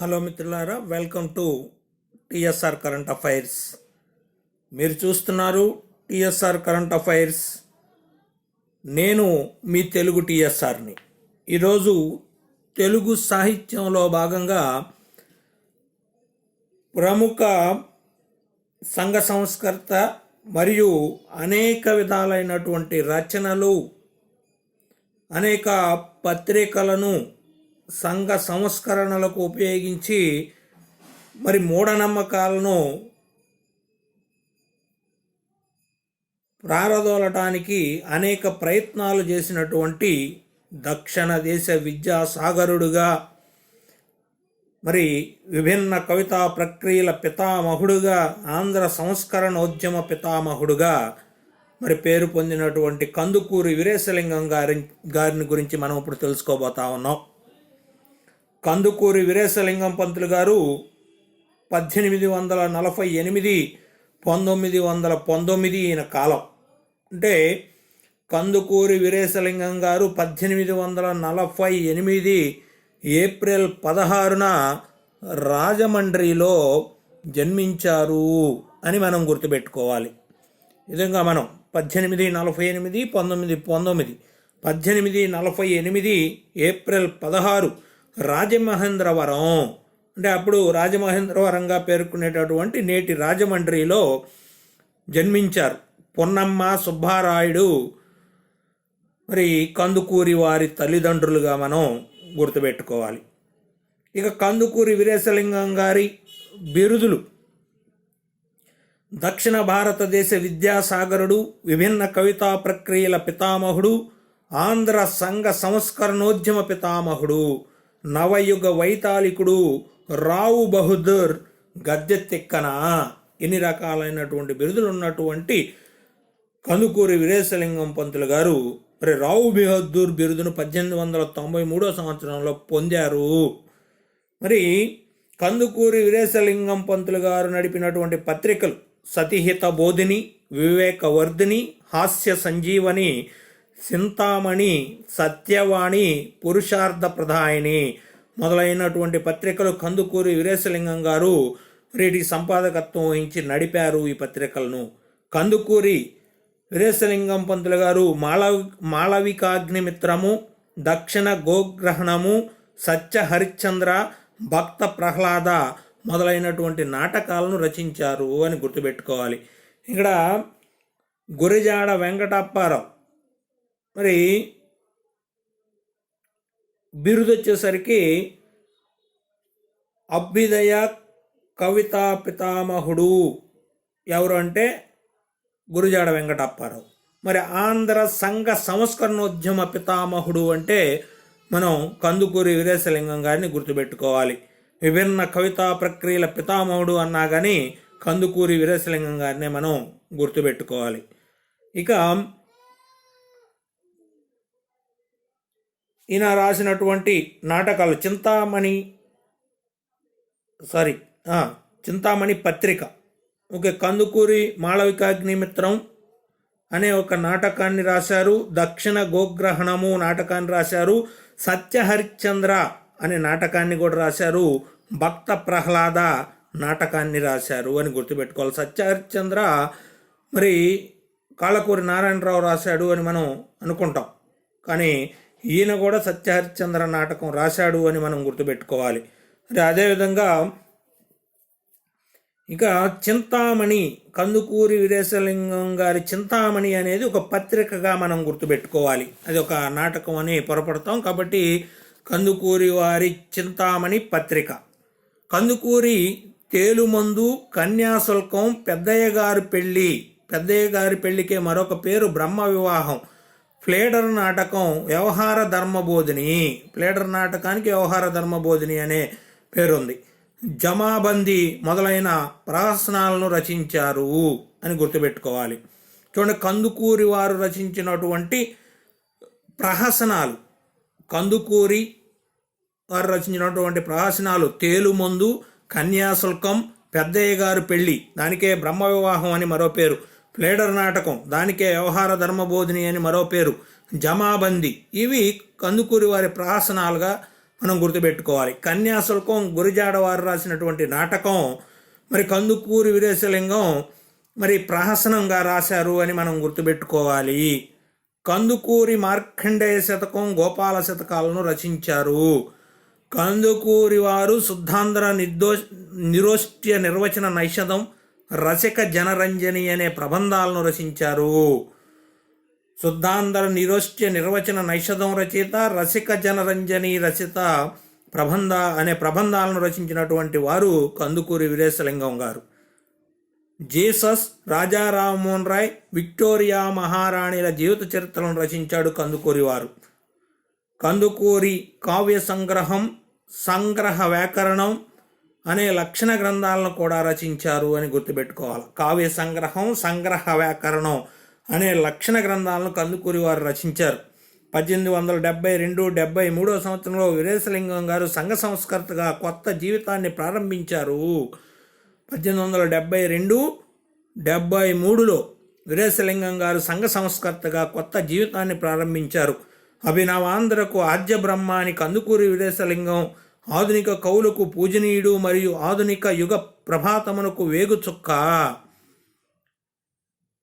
Hello మిత్రులారా welcome to TSR current affairs. మీరు చూస్తున్నారు టిఎస్ఆర్ కరెంట్ అఫైర్స్. నేను మీ తెలుగు టిఎస్ఆర్ని. ఈరోజు తెలుగు సాహిత్యంలో భాగంగా ప్రముఖ సంఘ సంస్కర్త మరియు అనేక విధాలైనటువంటి రచనలు అనేక పత్రికలను సంఘ సంస్కరణలకు ఉపయోగించి మరి మూఢనమ్మకాలను ప్రారదోలటానికి అనేక ప్రయత్నాలు చేసినటువంటి దక్షిణ దేశ విద్యా సాగరుడుగా మరి విభిన్న కవితా ప్రక్రియల పితామహుడుగా ఆంధ్ర సంస్కరణోద్యమ పితామహుడుగా మరి పేరు పొందినటువంటి కందుకూరి వీరేశలింగం గారి గారిని గురించి మనం ఇప్పుడు తెలుసుకోబోతా ఉన్నాం. కందుకూరి వీరేశలింగం పంతులు గారు పద్దెనిమిది వందల నలభై ఎనిమిది పంతొమ్మిది వందల పంతొమ్మిది ఈయన కాలం. అంటే కందుకూరి వీరేశలింగం గారు పద్దెనిమిది వందల నలభై ఎనిమిది ఏప్రిల్ పదహారున రాజమండ్రిలో జన్మించారు అని మనం గుర్తుపెట్టుకోవాలి. విధంగా మనం పద్దెనిమిది నలభై ఎనిమిది పంతొమ్మిది పంతొమ్మిది పద్దెనిమిది నలభై ఎనిమిది ఏప్రిల్ పదహారు రాజమహేంద్రవరం. అంటే అప్పుడు రాజమహేంద్రవరంగా పేర్కొనేటటువంటి నేటి రాజమండ్రిలో జన్మించారు. పొన్నమ్మ సుబ్బారాయుడు. మరి కందుకూరి వారి తల్లిదండ్రులుగా మనం గుర్తుపెట్టుకోవాలి. ఇక కందుకూరి వీరేశలింగం గారి బిరుదులు. దక్షిణ భారతదేశ విద్యాసాగరుడు విభిన్న కవితా ప్రక్రియల పితామహుడు ఆంధ్ర సంఘ సంస్కరణోద్యమ పితామహుడు. నవయుగ వైతాళికుడు రావు బహదూర్ గద్దెత్తెక్కన ఎన్ని రకాలైనటువంటి బిరుదులు ఉన్నటువంటి కందుకూరి వీరేశలింగం పంతులు గారు మరి రావు బహదూర్ బిరుదును పద్దెనిమిది వందల తొంభై మూడో సంవత్సరంలో పొందారు. మరి కందుకూరి వీరేశలింగం పంతులు గారు నడిపినటువంటి పత్రికలు సతిహిత బోధిని వివేకవర్ధిని హాస్య సంజీవని చింతామణి సత్యవాణి పురుషార్థ ప్రధాయిని మొదలైనటువంటి పత్రికలు కందుకూరి వీరేశలింగం గారు వీటి సంపాదకత్వం వహించి నడిపారు ఈ పత్రికలను. కందుకూరి వీరేశలింగం పంతులు గారు మాళవి మాళవికాగ్నిమిత్రము దక్షిణ గోగ్రహణము సత్య హరిశ్చంద్ర భక్త ప్రహ్లాద మొదలైనటువంటి నాటకాలను రచించారు అని గుర్తుపెట్టుకోవాలి. ఇక్కడ గురిజాడ వెంకటప్పారావు మరి బిరుదు వచ్చేసరికి అభ్యుదయ కవితా పితామహుడు ఎవరు అంటే గురుజాడ వెంకటప్పారావు. మరి ఆంధ్ర సంఘ సంస్కరణోద్యమ పితామహుడు అంటే మనం కందుకూరి వీరేశలింగం గారిని గుర్తుపెట్టుకోవాలి. విభిన్న కవితా ప్రక్రియల పితామహుడు అన్నా కానీ కందుకూరి వీరేశలింగం గారినే మనం గుర్తుపెట్టుకోవాలి. ఇక ఈయన రాసినటువంటి నాటకాలు చింతామణి సారీ చింతామణి పత్రిక. ఓకే కందుకూరి మాళవికాగ్నిమిత్రం అనే ఒక నాటకాన్ని రాశారు. దక్షిణ గోగ్రహణము నాటకాన్ని రాశారు. సత్యహరిశ్చంద్ర అనే నాటకాన్ని కూడా రాశారు. భక్త ప్రహ్లాద నాటకాన్ని రాశారు అని గుర్తుపెట్టుకోవాలి. సత్యహరిశ్చంద్ర మరి కాళ్ళకూరి నారాయణరావు రాశాడు అని మనం అనుకుంటాం. కానీ ఈయన కూడా సత్యహరిశ్చంద్ర నాటకం రాశాడు అని మనం గుర్తుపెట్టుకోవాలి. మరి అదేవిధంగా ఇక చింతామణి కందుకూరి వీరేశలింగం గారి చింతామణి అనేది ఒక పత్రికగా మనం గుర్తుపెట్టుకోవాలి. అది ఒక నాటకం అని పొరపడతాం కాబట్టి కందుకూరి వారి చింతామణి పత్రిక. కందుకూరి తేలుమందు కన్యాశుల్కం పెద్దయ్య గారి పెళ్ళి. పెద్దయ్య గారి పెళ్ళికే మరొక పేరు బ్రహ్మ వివాహం. ఫ్లేడర్ నాటకం వ్యవహార ధర్మబోధిని ఫ్లేడర్ నాటకానికి వ్యవహార ధర్మబోధిని అనే పేరుంది. జమాబందీ మొదలైన ప్రహసనాలను రచించారు అని గుర్తుపెట్టుకోవాలి. చూడండి కందుకూరి వారు రచించినటువంటి ప్రహసనాలు. కందుకూరి వారు రచించినటువంటి ప్రహసనాలు తేలుమందు కన్యాశుల్కం పెద్దయ్య గారు పెళ్ళి దానికే బ్రహ్మ వివాహం అని మరో పేరు. ప్లేడర్ నాటకం దానికే వ్యవహార ధర్మబోధిని అని మరో పేరు జమాబందీ. ఇవి కందుకూరి వారి ప్రహసనాలుగా మనం గుర్తుపెట్టుకోవాలి. కన్యాశుల్కం గురిజాడ వారు రాసినటువంటి నాటకం మరి కందుకూరి వీరేశలింగం మరి ప్రహసనంగా రాశారు అని మనం గుర్తుపెట్టుకోవాలి. కందుకూరి మార్కండేయ శతకం గోపాల శతకాలను రచించారు. కందుకూరి వారు శుద్ధాంధ్ర నిర్దో నిరోష్ట్య నిర్వచన నైషధం రసిక జనరంజని అనే ప్రబంధాలను రచించారు. శుద్ధాంధ్ర నిరోష్ట్య నిర్వచన నైషధం రచయిత రసిక జనరంజని రచిత ప్రబంధ అనే ప్రబంధాలను రచించినటువంటి వారు కందుకూరి వీరేశలింగం గారు. జీసస్ రాజారామ్మోహన్ రాయ్ విక్టోరియా మహారాణిల జీవిత చరిత్రలను రచించాడు కందుకూరి వారు. కందుకూరి కావ్య సంగ్రహం సంగ్రహ వ్యాకరణం అనే లక్షణ గ్రంథాలను కూడా రచించారు అని గుర్తుపెట్టుకోవాలి. కావ్య సంగ్రహం సంగ్రహ వ్యాకరణం అనే లక్షణ గ్రంథాలను కందుకూరి వారు రచించారు. పద్దెనిమిది వందల డెబ్బై రెండు డెబ్బై మూడో సంవత్సరంలో వీరేశలింగం గారు సంఘ సంస్కర్తగా కొత్త జీవితాన్ని ప్రారంభించారు. పద్దెనిమిది వందల డెబ్బై రెండు డెబ్బై మూడులో వీరేశలింగం గారు సంఘ సంస్కర్తగా కొత్త జీవితాన్ని ప్రారంభించారు. అభినవాంధ్రకు ఆద్య బ్రహ్మాని కందుకూరి వీరేశలింగం ఆధునిక కవులకు పూజనీయుడు మరియు ఆధునిక యుగ ప్రభాతమునకు వేగుచుక్క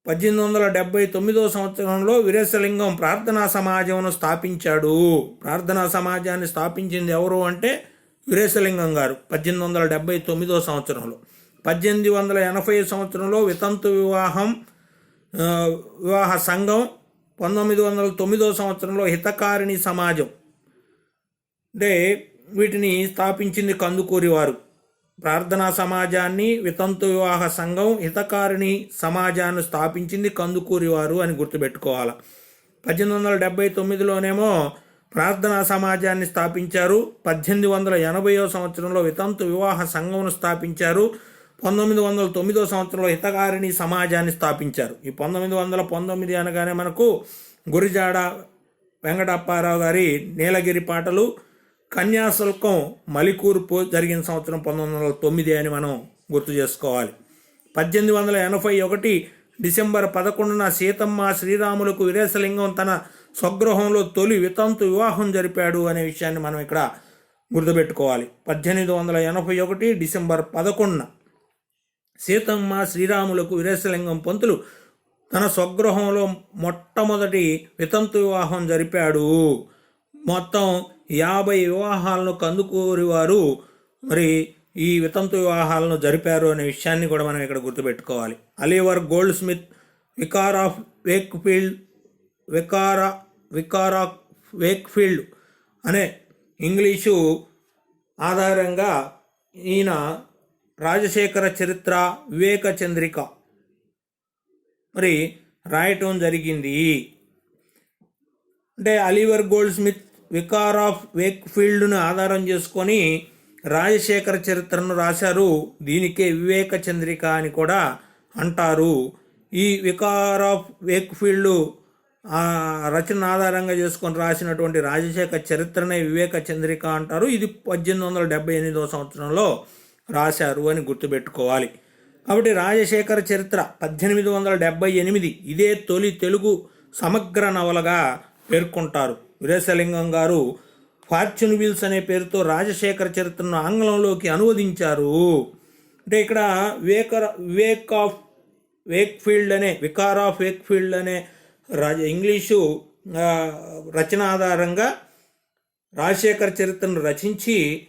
పద్దెనిమిది వందల డెబ్బై తొమ్మిదో సంవత్సరంలో వీరేశలింగం ప్రార్థనా సమాజమును స్థాపించాడు. ప్రార్థనా సమాజాన్ని స్థాపించింది ఎవరు అంటే వీరేశలింగం గారు పద్దెనిమిది వందల డెబ్బై తొమ్మిదో సంవత్సరంలో. పద్దెనిమిది వందల ఎనభై సంవత్సరంలో వితంతు వివాహం వివాహ సంఘం పంతొమ్మిది వందల తొమ్మిదో సంవత్సరంలో హితకారిణి సమాజం. అంటే వీటిని స్థాపించింది కందుకూరి వారు ప్రార్థనా సమాజాన్ని వితంతు వివాహ సంఘం హితకారిణి సమాజాన్ని స్థాపించింది కందుకూరి వారు అని గుర్తుపెట్టుకోవాలి. పద్దెనిమిది వందల డెబ్బై తొమ్మిదిలోనేమో ప్రార్థనా సమాజాన్ని స్థాపించారు. పద్దెనిమిది వందల ఎనభైవ సంవత్సరంలో వితంతు వివాహ సంఘంను స్థాపించారు. పంతొమ్మిది వందల తొమ్మిదో సంవత్సరంలో హితకారిణి సమాజాన్ని స్థాపించారు. ఈ పంతొమ్మిది వందల పంతొమ్మిది అనగానే మనకు గురిజాడ వెంకటప్పారావు గారి నీలగిరి పాటలు కన్యాశుల్కం మలికూర్పు జరిగిన సంవత్సరం పంతొమ్మిది వందల తొమ్మిది అని మనం గుర్తు చేసుకోవాలి. పద్దెనిమిది వందల ఎనభై ఒకటి డిసెంబర్ పదకొండున సీతమ్మ శ్రీరాములకు వీరేశలింగం తన స్వగృహంలో తొలి వితంతు వివాహం జరిపాడు అనే విషయాన్ని మనం ఇక్కడ గుర్తుపెట్టుకోవాలి. పద్దెనిమిది వందల ఎనభై ఒకటి డిసెంబర్ పదకొండున సీతమ్మ శ్రీరాములకు వీరేశలింగం పంతులు తన స్వగృహంలో మొట్టమొదటి వితంతు వివాహం జరిపాడు. మొత్తం యాభై వివాహాలను కందుకూరి వారు మరి ఈ వితంతు వివాహాలను జరిపారు అనే విషయాన్ని కూడా మనం ఇక్కడ గుర్తుపెట్టుకోవాలి. Oliver Goldsmith vicar of Wakefield వికార vicar of Wakefield అనే ఇంగ్లీషు ఆధారంగా ఈయన రాజశేఖర చరిత్ర వివేక చంద్రిక. మరి రాయటం జరిగింది. అంటే Oliver Goldsmith vicar of వేక్ఫీల్డ్ను ఆధారం చేసుకొని రాజశేఖర చరిత్రను రాశారు. దీనికే వివేక చంద్రిక అని కూడా అంటారు. ఈ వికార్ ఆఫ్ వేక్ఫీల్డ్ ఆ రచన ఆధారంగా చేసుకొని రాసినటువంటి రాజశేఖర చరిత్రనే వివేక చంద్రిక అంటారు. ఇది పద్దెనిమిది వందల డెబ్బై ఎనిమిదవ సంవత్సరంలో రాశారు అని గుర్తుపెట్టుకోవాలి. కాబట్టి రాజశేఖర చరిత్ర పద్దెనిమిది వందల డెబ్బై ఎనిమిది ఇదే తొలి తెలుగు సమగ్ర నవలగా పేర్కొంటారు. వీరేశలింగం గారు ఫార్చ్యూన్ వీల్స్ అనే పేరుతో రాజశేఖర చరిత్రను ఆంగ్లంలోకి అనువదించారు. అంటే ఇక్కడ weaker wake of Wakefield అనే వికార్ ఆఫ్ వేక్ఫీల్డ్ అనే రాజ ఇంగ్లీషు రచన ఆధారంగా రాజశేఖర చరిత్రను రచించి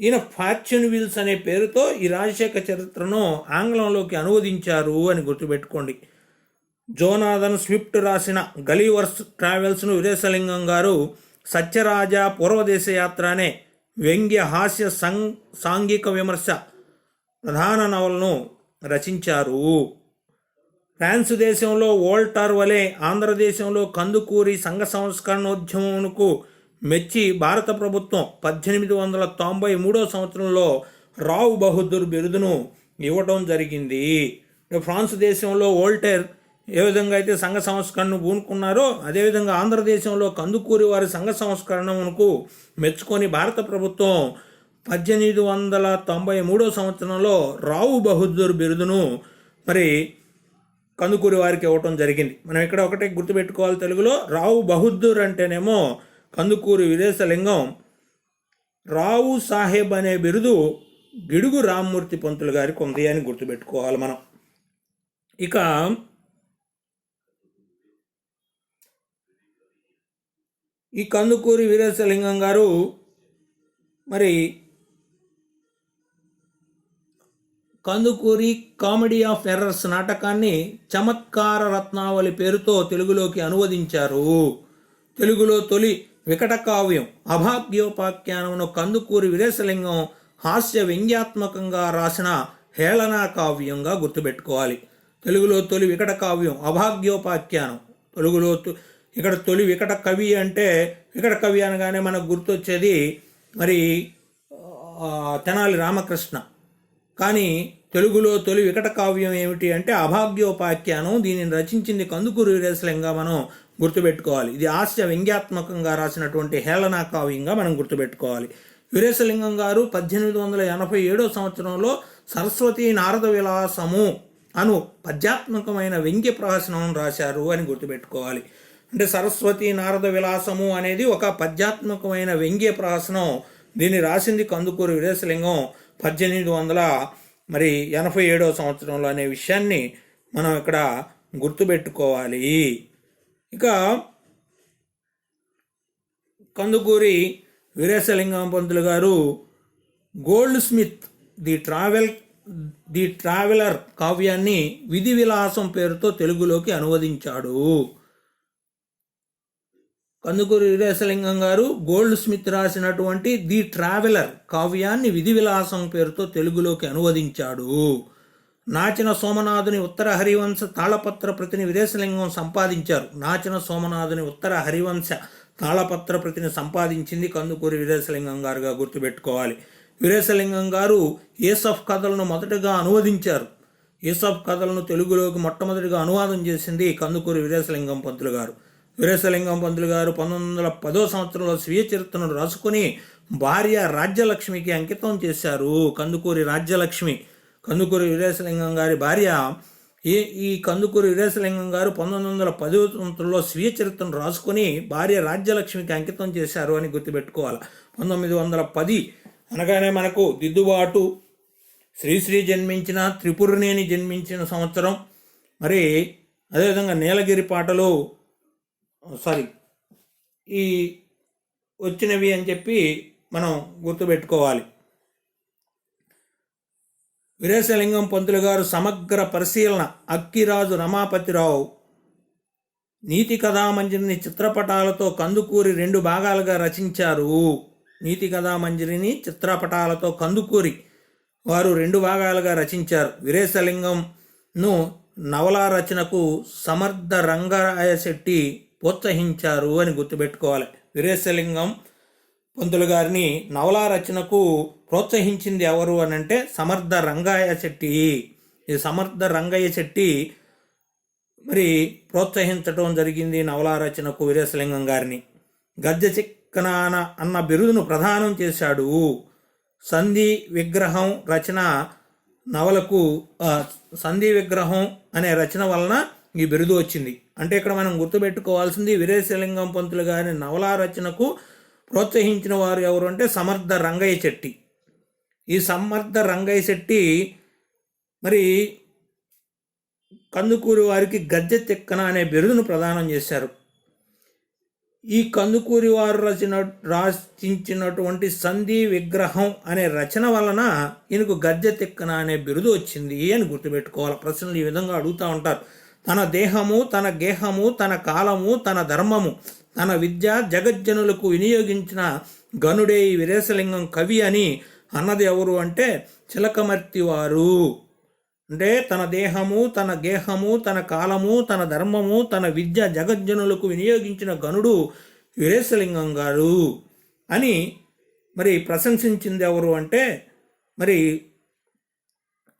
ఈయన ఫార్చ్యూన్ వీల్స్ అనే పేరుతో ఈ రాజశేఖర చరిత్రను ఆంగ్లంలోకి అనువదించారు అని గుర్తుపెట్టుకోండి. జోనాథన్ స్విఫ్ట్ రాసిన గలీవర్స్ ట్రావెల్స్ను వీరేశలింగం గారు సత్యరాజ పూర్వదేశ యాత్ర అనే వ్యంగ్య హాస్య సం సాంఘిక విమర్శ ప్రధాన నవలను రచించారు. ఫ్రాన్స్ దేశంలో వోల్టార్ వలె ఆంధ్రదేశంలో కందుకూరి సంఘ సంస్కరణోద్యమంకు మెచ్చి భారత ప్రభుత్వం పద్దెనిమిది వందల తొంభై మూడో సంవత్సరంలో రావు బహదూర్ బిరుదును ఇవ్వడం జరిగింది. ఫ్రాన్స్ దేశంలో వోల్టేర్ ఏ విధంగా అయితే సంఘ సంస్కరణను పూనుకున్నారో అదేవిధంగా ఆంధ్రదేశంలో కందుకూరి వారి సంఘ సంస్కరణకు మెచ్చుకొని భారత ప్రభుత్వం పద్దెనిమిది వందల తొంభై మూడో సంవత్సరంలో రావు బహదూర్ బిరుదును మరి కందుకూరి వారికి ఇవ్వటం జరిగింది. మనం ఇక్కడ ఒకటే గుర్తుపెట్టుకోవాలి తెలుగులో రావు బహదూర్ అంటేనేమో కందుకూరి విదేశలింగం రావు సాహెబ్ అనే బిరుదు గిడుగు రామ్మూర్తి పంతులు గారికి ఉంది అని గుర్తుపెట్టుకోవాలి మనం. ఇక ఈ కందుకూరి వీరేశలింగం గారు మరి కందుకూరి కామెడీ ఆఫ్ ఎర్రర్స్ నాటకాన్ని చమత్కార రత్నావళి పేరుతో తెలుగులోకి అనువదించారు. తెలుగులో తొలి వికట కావ్యం అభాగ్యోపాఖ్యానమును కందుకూరి వీరేశలింగం హాస్య వ్యంగ్యాత్మకంగా రాసిన హేళనా కావ్యంగా గుర్తుపెట్టుకోవాలి. తెలుగులో తొలి వికట కావ్యం అభాగ్యోపాఖ్యానం తెలుగులో తొలి ఇక్కడ తొలి వికట కవి అంటే వికట కవి అనగానే మనకు గుర్తొచ్చేది మరి తెనాలి రామకృష్ణ. కానీ తెలుగులో తొలి వికట కావ్యం ఏమిటి అంటే అభాగ్యోపాఖ్యానం దీనిని రచించింది కందుకూరు వీరేశలింగా మనం గుర్తుపెట్టుకోవాలి. ఇది హాస్య వ్యంగ్యాత్మకంగా రాసినటువంటి హేళనా కావ్యంగా మనం గుర్తుపెట్టుకోవాలి. వీరేశలింగం గారు పద్దెనిమిది వందల ఎనభై ఏడో సంవత్సరంలో సరస్వతి నారద విలాసము అను పద్యాత్మకమైన వ్యంగ్య ప్రహసనం రాశారు అని గుర్తుపెట్టుకోవాలి. అంటే సరస్వతి నారద విలాసము అనేది ఒక పద్యాత్మకమైన వ్యంగ్య ప్రహసనం. దీన్ని రాసింది కందుకూరి వీరేశలింగం పద్దెనిమిది వందల మరి ఎనభై ఏడవ సంవత్సరంలో అనే విషయాన్ని మనం ఇక్కడ గుర్తుపెట్టుకోవాలి. ఇక కందుకూరి వీరేశలింగం పంతులు గారు Goldsmith the travel the traveller కావ్యాన్ని విధి విలాసం పేరుతో తెలుగులోకి అనువదించాడు. కందుకూరి వీరేశలింగం గారు గోల్డ్ స్మిత్ రాసినటువంటి ది ట్రావెలర్ కావ్యాన్ని విధి విలాసం పేరుతో తెలుగులోకి అనువదించాడు. నాచిన సోమనాథుని ఉత్తర హరివంశ తాళపత్ర ప్రతిని వీరేశలింగం సంపాదించారు. నాచిన సోమనాథుని ఉత్తర హరివంశ తాళపత్ర ప్రతిని సంపాదించింది కందుకూరి వీరేశలింగం గారుగా గుర్తుపెట్టుకోవాలి. వీరేశలింగం గారు ఏసఫ్ కథలను మొదటగా అనువదించారు. ఏసఫ్ కథలను తెలుగులోకి మొట్టమొదటిగా అనువాదం చేసింది కందుకూరి వీరేశలింగం పంతులు గారు. వీరేశలింగం పంతులు గారు పంతొమ్మిది వందల పదో సంవత్సరంలో స్వీయ చరిత్రను రాసుకుని భార్య రాజ్యలక్ష్మికి అంకితం చేశారు. కందుకూరి రాజ్యలక్ష్మి. కందుకూరి వీరేశలింగం గారి భార్య. ఈ ఈ కందుకూరి వీరేశలింగం గారు పంతొమ్మిది వందల పదో సంవత్సరంలో స్వీయ చరిత్రను రాసుకుని భార్య రాజ్యలక్ష్మికి అంకితం చేశారు అని గుర్తుపెట్టుకోవాలి. పంతొమ్మిది వందల పది అనగానే మనకు దిద్దుబాటు. శ్రీశ్రీ జన్మించిన త్రిపురనేని జన్మించిన సంవత్సరం. మరి అదేవిధంగా నీలగిరి పాటలు సారీ ఈ వచ్చినవి అని చెప్పి మనం గుర్తుపెట్టుకోవాలి. వీరేశలింగం పంతులు గారు సమగ్ర పరిశీలన అక్కిరాజు రమాపతిరావు నీతి కథామంజరిని చిత్రపటాలతో కందుకూరి రెండు భాగాలుగా రచించారు. నీతి కథామంజరిని చిత్రపటాలతో కందుకూరి వారు రెండు భాగాలుగా రచించారు. వీరేశలింగంను నవలా రచనకు సమర్థ రంగరాయ శెట్టి ప్రోత్సహించారు అని గుర్తుపెట్టుకోవాలి. వీరేశలింగం పంతులు గారిని నవలా రచనకు ప్రోత్సహించింది ఎవరు అని అంటే సమర్థ రంగయ్య శెట్టి. ఈ సమర్థ రంగయ్య శెట్టి మరి ప్రోత్సహించడం జరిగింది నవలా రచనకు వీరేశలింగం గారిని. గద్య చిక్కనాన అన్న బిరుదును ప్రదానం చేశాడు. సంధి విగ్రహం రచన నవలకు సంధి విగ్రహం అనే రచన వలన ఈ బిరుదు వచ్చింది. అంటే ఇక్కడ మనం గుర్తుపెట్టుకోవాల్సింది వీరేశలింగం పంతులు గారి నవలా రచనకు ప్రోత్సహించిన వారు ఎవరు అంటే సమర్థ రంగయ్య శెట్టి. ఈ సమర్థ రంగయ్య శెట్టి మరి కందుకూరి వారికి గద్దె తిక్కన అనే బిరుదును ప్రదానం చేశారు. ఈ కందుకూరి వారు రచన రచించినటువంటి సంధి విగ్రహం అనే రచన వలన ఈయనకు గద్దె తిక్కన అనే బిరుదు వచ్చింది అని గుర్తుపెట్టుకోవాలి. ప్రశ్నలు ఈ విధంగా అడుగుతూ ఉంటారు. తన దేహము తన గేహము తన కాలము తన ధర్మము తన విద్య జగజ్జనులకు వినియోగించిన గనుడే ఈ వీరేశలింగం కవి అని అన్నది ఎవరు అంటే చిలకమర్తి వారు అంటే తన దేహము తన గేహము తన కాలము తన ధర్మము తన విద్య జగజ్జనులకు వినియోగించిన గనుడు వీరేశలింగం గారు అని మరి ప్రశంసించింది ఎవరు అంటే మరి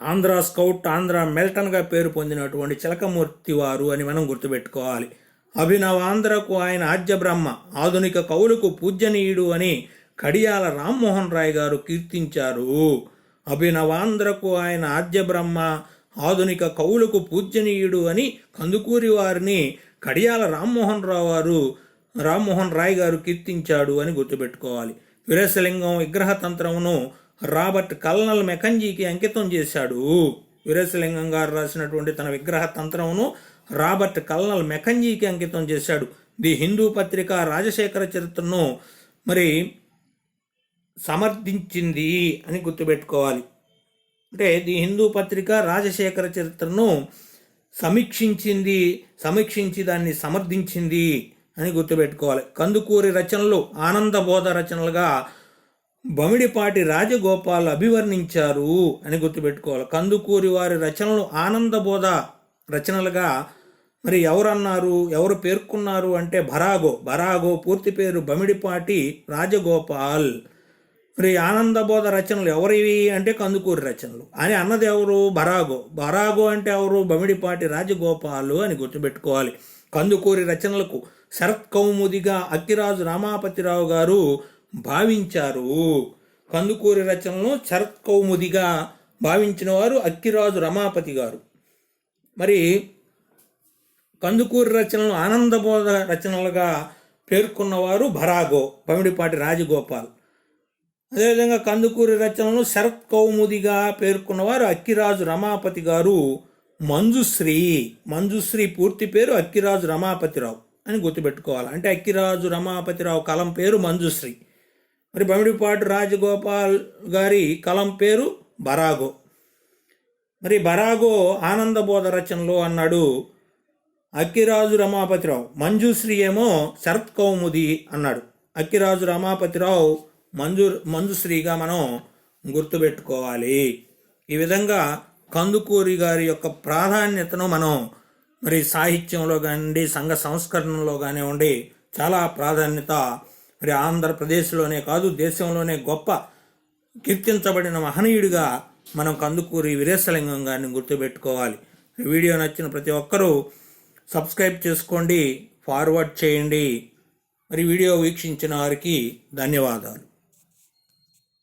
ఆంధ్ర స్కౌట్ ఆంధ్ర మెల్టన్గా పేరు పొందినటువంటి చిలకమూర్తి వారు అని మనం గుర్తుపెట్టుకోవాలి. అభినవాంధ్రకు ఆయన ఆద్య బ్రహ్మ ఆధునిక కవులకు పూజనీయుడు అని కడియాల రామ్మోహన్ రాయ్ గారు కీర్తించారు. అభినవాంధ్రకు ఆయన ఆద్య బ్రహ్మ ఆధునిక కవులకు పూజనీయుడు అని కందుకూరి వారిని కడియాల రామ్మోహన్ రావు వారు రామ్మోహన్ రాయ్ గారు కీర్తించాడు అని గుర్తుపెట్టుకోవాలి. వీరేశలింగం విగ్రహతంత్రమును రాబర్ట్ కల్నల్ మెకంజీకి అంకితం చేశాడు. వీరేశలింగం గారు రాసినటువంటి తన విగ్రహ తంత్రమును రాబర్ట్ కల్నల్ మెకంజీకి అంకితం చేశాడు. ది హిందూ పత్రిక రాజశేఖర చరిత్రను మరి సమర్థించింది అని గుర్తుపెట్టుకోవాలి. అంటే ది హిందూ పత్రిక రాజశేఖర చరిత్రను సమీక్షించింది సమీక్షించి దాన్ని సమర్థించింది అని గుర్తుపెట్టుకోవాలి. కందుకూరి రచనలు ఆనందబోధ రచనలుగా బమిడిపాటి రాజగోపాల్ అభివర్ణించారు అని గుర్తుపెట్టుకోవాలి. కందుకూరి వారి రచనలు ఆనందబోధ రచనలుగా మరి ఎవరన్నారు ఎవరు పేర్కొన్నారు అంటే భరాగో భరాగో పూర్తి పేరు బమిడిపాటి రాజగోపాల్. మరి ఆనందబోధ రచనలు ఎవరివి అంటే కందుకూరి రచనలు. అని అన్నది ఎవరు? బరాగో. బరాగో అంటే ఎవరు? బమిడిపాటి రాజగోపాలు అని గుర్తుపెట్టుకోవాలి. కందుకూరి రచనలకు శరత్ కౌముదిగా అక్కిరాజు రామాపతిరావు గారు భావించారు. కందుకూరి రచనలను శరత్ కౌముదిగా భావించిన వారు అక్కిరాజు రమాపతి గారు. మరి కందుకూరి రచనలు ఆనందబోధ రచనలుగా పేర్కొన్నవారు భరాగో పమిడిపాటి రాజగోపాల్. అదేవిధంగా కందుకూరి రచనలను శరత్ కౌముదిగా పేర్కొన్నవారు అక్కిరాజు రమాపతి గారు మంజుశ్రీ. మంజుశ్రీ పూర్తి పేరు అక్కిరాజు రమాపతిరావు అని గుర్తుపెట్టుకోవాలి. అంటే అక్కిరాజు రమాపతిరావు కలం పేరు మంజుశ్రీ. మరి బమిడిపాటి రాజగోపాల్ గారి కలం పేరు బరాగో. మరి బరాగో ఆనందబోధ రచనలో అన్నాడు అక్కిరాజు రమాపతిరావు. మంజుశ్రీ ఏమో శరత్ కౌముది అన్నాడు. అక్కిరాజు రమాపతిరావు మంజు మంజుశ్రీగా మనం గుర్తుపెట్టుకోవాలి. ఈ విధంగా కందుకూరి గారి యొక్క ప్రాధాన్యతను మనం మరి సాహిత్యంలో కానివ్వండి సంఘ సంస్కరణలో కానివ్వండి చాలా ప్రాధాన్యత మరి ఆంధ్రప్రదేశ్లోనే కాదు దేశంలోనే గొప్ప కీర్తించబడిన మహనీయుడిగా మనం కందుకూరి వీరేశలింగం గారిని గుర్తుపెట్టుకోవాలి. వీడియో నచ్చిన ప్రతి ఒక్కరూ సబ్స్క్రైబ్ చేసుకోండి ఫార్వర్డ్ చేయండి. మరి వీడియో వీక్షించిన వారికి ధన్యవాదాలు.